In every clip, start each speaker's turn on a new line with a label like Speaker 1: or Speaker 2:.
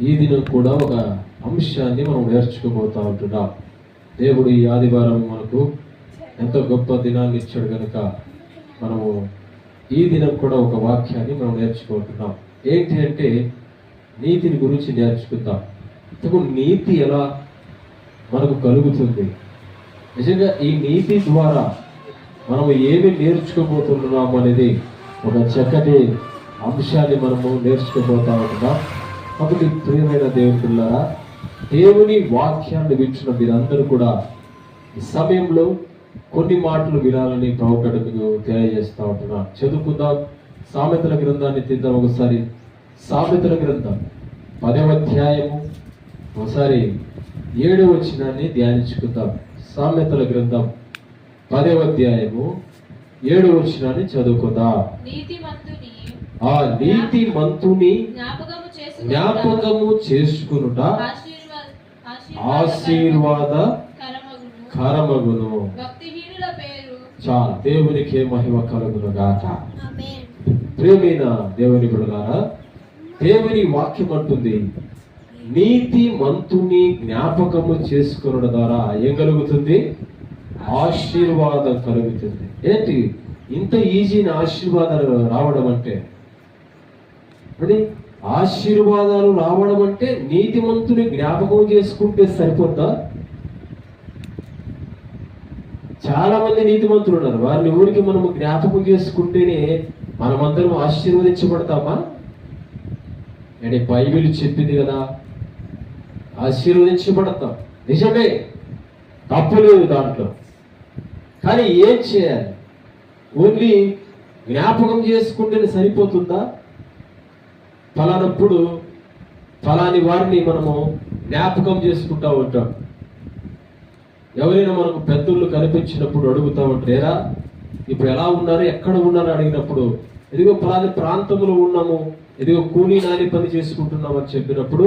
Speaker 1: ఈ దినం కూడా ఒక అంశాన్ని మనం నేర్చుకోబోతా ఉంటున్నాం. దేవుడు ఈ ఆదివారం మనకు ఎంతో గొప్ప దినాన్ని ఇచ్చాడు కనుక మనము ఈ దినం కూడా ఒక వాక్యాన్ని మనం నేర్చుకుంటున్నాం. ఏంటి అంటే నీతిని గురించి నేర్చుకుందాం ఇంతకు నీతి ఎలా మనకు కలుగుతుంది? నిజంగా ఈ నీతి ద్వారా మనము ఏమి నేర్చుకోబోతున్నాం అనేది ఒక చక్కటి అంశాన్ని మనము నేర్చుకోబోతా ఉంటున్నాం. కాబట్టి ప్రియమైన దేవుని పిల్లరా దేవుని వాక్యాన్ని వింటున్న మీరందరూ కూడా ఈ సమయంలో కొన్ని మాటలు వినాలని ప్రభుత్వం మీకు తెలియజేస్తా ఉంటున్నాను చదువుకుందాం. సామెతల గ్రంథాన్ని తీద్దాం ఒకసారి. సామెతల గ్రంథం పదవ అధ్యాయము. ఒకసారి ఏడవ వచనాన్ని ధ్యానించుకుందాం. సామెతల గ్రంథం పదవ అధ్యాయము. ఏడవ వచనాన్ని చదువుకుందాం? ఆ నీతి మంతుని
Speaker 2: జ్ఞాపకము చేసుకొనుట ఆశీర్వాద కరమగును.
Speaker 1: చాలు దేవునికి మహిమ కలుగును గాక. ప్రేమైన దేవుని బిడలారా దేవుని వాక్యం అంటుంది నీతి మంతుని జ్ఞాపకము చేసుకున్న ద్వారా ఏం కలుగుతుంది? ఆశీర్వాదం కలుగుతుంది. ఏంటి? ఇంత ఈజీని ఆశీర్వాదాలు రావడం అంటే? అంటే ఆశీర్వాదాలు రావడం అంటే నీతిమంతుని జ్ఞాపకం చేసుకుంటే సరిపోద్దా? చాలా మంది నీతిమంతులు ఉన్నారు. వారిని ఊరికి మనము జ్ఞాపకం చేసుకుంటేనే మనమందరం ఆశీర్వదించబడతామా? అంటే బైబిల్ చెప్పింది కదా. ఆశీర్వదించబడతాం. నిజమే. తప్పు లేదు దాంట్లో. కానీ ఏం చేయాలి? ఓన్లీ జ్ఞాపకం చేసుకుంటేనే సరిపోతుందా? ఫలానప్పుడు ఫలాని వారిని మనము జ్ఞాపకం చేసుకుంటా ఉంటాం. ఎవరైనా మనకు పెద్దోళ్ళు కనిపించినప్పుడు అడుగుతా ఉంటారా ఇప్పుడు ఎలా ఉన్నారు? ఎక్కడ ఉన్నారు? అడిగినప్పుడు ఇదిగో ఫలాని ప్రాంతంలో ఉన్నాము. ఇదిగో కూలీ నాని పని చేసుకుంటున్నాం అని చెప్పినప్పుడు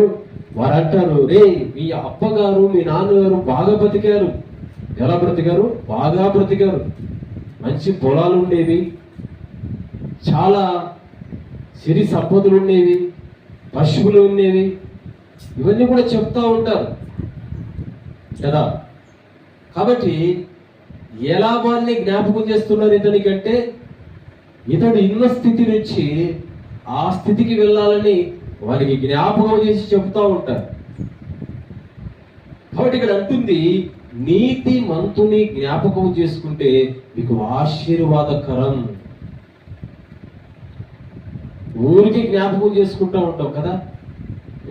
Speaker 1: వారు అంటారు రే మీ అప్పగారు మీ నాన్నగారు బాగా బతికారు. ఎలా బ్రతికారు? బాగా బ్రతికారు. మంచి పొలాలు ఉండేవి. చాలా సిరి సంపదలు ఉండేవి. పశువులు ఉండేవి. ఇవన్నీ కూడా చెప్తా ఉంటారు. కదా? కాబట్టి ఎలా వారిని జ్ఞాపకం చేస్తున్నారు ఇతనికంటే ఇతడు ఇన్న స్థితి నుంచి ఆ స్థితికి వెళ్ళాలని వారికి జ్ఞాపకం చేసి చెప్తా ఉంటారు. కాబట్టి ఇక్కడ అంటుంది నీతి మంతుని జ్ఞాపకం చేసుకుంటే మీకు ఆశీర్వాదకరం. ఊరికి జ్ఞాపకం చేసుకుంటూ ఉంటాం కదా?